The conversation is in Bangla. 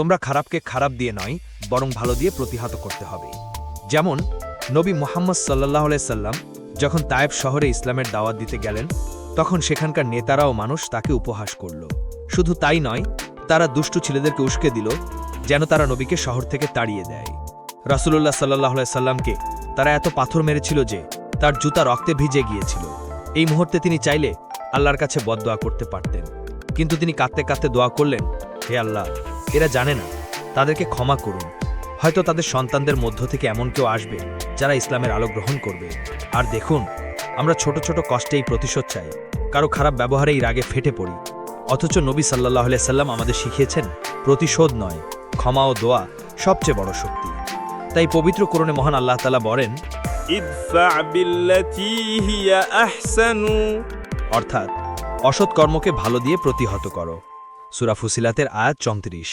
তোমরা খারাপকে খারাপ দিয়ে নয়, বরং ভালো দিয়ে প্রতিহত করতে হবে। যেমন, নবী মোহাম্মদ সাল্লাহ সাল্লাম যখন তায়েব শহরে ইসলামের দাওয়াত দিতে গেলেন, তখন সেখানকার নেতারা ও মানুষ তাকে উপহাস করল। শুধু তাই নয়, তারা দুষ্টু ছেলেদেরকে উস্কে দিল, যেন তারা নবীকে শহর থেকে তাড়িয়ে দেয়। রাসুলুল্লাহ সাল্লাহ সাল্লামকে তারা এত পাথর মেরেছিল যে, তার জুতা রক্তে ভিজে গিয়েছিল। এই মুহূর্তে তিনি চাইলে আল্লাহর কাছে বদদোয়া করতে পারতেন। কিন্তু তিনি কাঁদতে কাঁদতে দোয়া করলেন, হে আল্লাহ এরা জানে না। তাদেরকে ক্ষমা করুন। হয়তো তাদের সন্তানদের মধ্য থেকে এমন কেউ আসবে যারা ইসলামের আলো গ্রহণ করবে। আর দেখুন আমরা ছোট ছোট কষ্টেই প্রতিশোধ চাই। কারও খারাপ ব্যবহারে এই রাগে ফেটে পড়ি। অথচ নবী সাল্লাহ সাল্লাম আমাদের শিখিয়েছেন প্রতিশোধ নয় ক্ষমা ও দোয়া সবচেয়ে বড় শক্তি। তাই পবিত্র করণে মহান আল্লাহ তালা বলেন অর্থাৎ অসৎ কর্মকে ভালো দিয়ে প্রতিহত করো। সুরা ফুসিলাতের আয়াত চৌত্রিশ।